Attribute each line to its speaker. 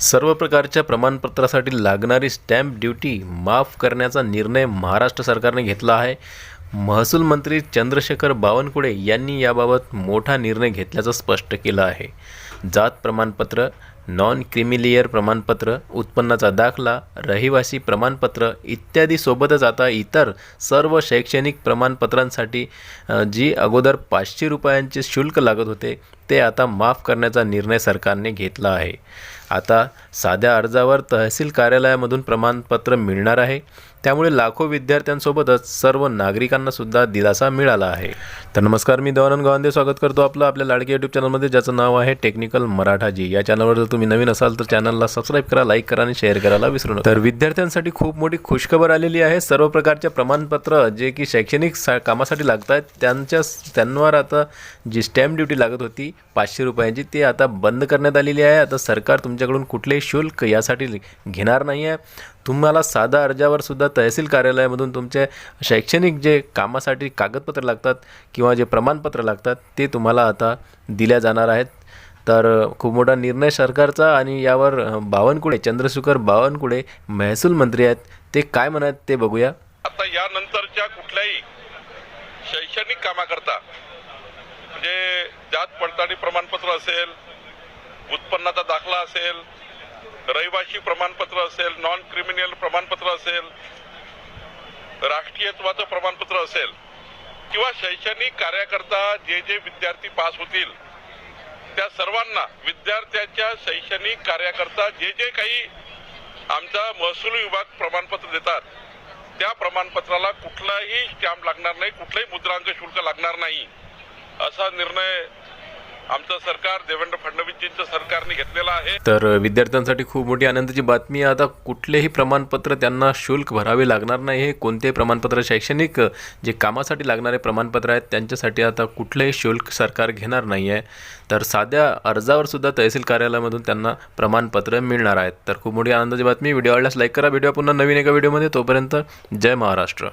Speaker 1: सर्व प्रकारच्या प्रमाणपत्रासाठी लागणारी स्टॅम्प ड्युटी माफ करण्याचा निर्णय महाराष्ट्र सरकारने घेतला आहे. महसूल मंत्री चंद्रशेखर बावनकुळे यांनी याबाबत मोठा निर्णय घेतल्याचं स्पष्ट केलं आहे. जात प्रमाणपत्र नॉन क्रिमिलियर प्रमाणपत्र उत्पन्नाचा दाखला रहिवासी प्रमाणपत्र इत्यादी सोबतच आता इतर सर्व शैक्षणिक प्रमाणपत्रांसाठी जी अगोदर पाचशे रुपयांचे शुल्क लागत होते ते आता माफ करण्याचा निर्णय सरकारने घेतला आहे. आता साध्या अर्जावर तहसील कार्यालयामधून प्रमाणपत्र मिळणार आहे. त्यामुळे लाखो विद्यार्थ्यांसोबतच सर्व नागरिकांना सुद्धा दिलासा मिळाला आहे. तर नमस्कार मी देवानंद गावंदे. स्वागत करतो आपलं आपल्या लाडकी यूट्यूब चॅनलमध्ये ज्याचं नाव आहे टेक्निकल मराठाजी या चॅनलवर जर तुम्ही नवीन असाल तर चॅनलला सबस्क्राईब करा लाईक करा आणि शेअर करायला विसरू नका. तर विद्यार्थ्यांसाठी खूप मोठी खुशखबर आलेली आहे. सर्व प्रकारचे प्रमाणपत्र जे की शैक्षणिक सा कामासाठी लागत आहेत त्यांच्या त्यांवर आता जी स्टॅम्प ड्युटी लागत होती पाचशे रुपयांची ती आता बंद करण्यात आलेली आहे. आता सरकार तुमच्याकडून कुठलेही शुल्क यासाठी घेणार नाही आहे तुम्हाला साधा अर्जावर सुद्धा तहसील कार्यालयामधून तुमचे शैक्षणिक जे कामासाठी कागदपत्र लागतात किंवा जे प्रमाणपत्र लागतात ते तुम्हाला आता दिल्या जाणार आहेत. तर खूप मोठा निर्णय सरकारचा आणि यावर बावनकुळे चंद्रशेखर बावनकुळे महसूल मंत्री आहेत. ते काय म्हणत ते बघूया.
Speaker 2: आता यानंतरच्या कुठल्याही शैक्षणिक कामाकरता म्हणजे जात पडताळणी प्रमाणपत्र असेल उत्पन्नाचा दाखला असेल रहिवाशी प्रमाणपत्र असेल नॉन क्रिमिनल प्रमाणपत्र असेल राष्ट्रीयत्वाचं प्रमाणपत्र असेल किंवा शैक्षणिक कार्याकरता जे जे विद्यार्थी पास होतील त्या सर्वांना विद्यार्थ्याच्या शैक्षणिक कार्याकरता जे जे काही आमचा महसूल विभाग प्रमाणपत्र देतात त्या प्रमाणपत्राला कुठलाही स्टॅम्प लागणार नाही कुठलाही मुद्रांक शुल्क लागणार नाही. असा निर्णय आमचं सरकार देवेंद्र फडणवीसजींचं सरकारने घेतलेला आहे.
Speaker 1: तर विद्यार्थ्यांसाठी खूप मोठी आनंदाची बातमी आहे. आता कुठलेही प्रमाणपत्र त्यांना शुल्क भरावे लागणार नाही. हे कोणतेही प्रमाणपत्र शैक्षणिक जे कामासाठी लागणारे प्रमाणपत्र आहेत त्यांच्यासाठी आता कुठलेही शुल्क सरकार घेणार नाही आहे. तर साध्या अर्जावर सुद्धा तहसील कार्यालयामधून त्यांना प्रमाणपत्र मिळणार आहेत. तर खूप मोठी आनंदाची बातमी व्हिडिओ आवडल्यास लाईक करा. व्हिडिओ पुन्हा नवीन एका व्हिडिओमध्ये. तोपर्यंत जय महाराष्ट्र.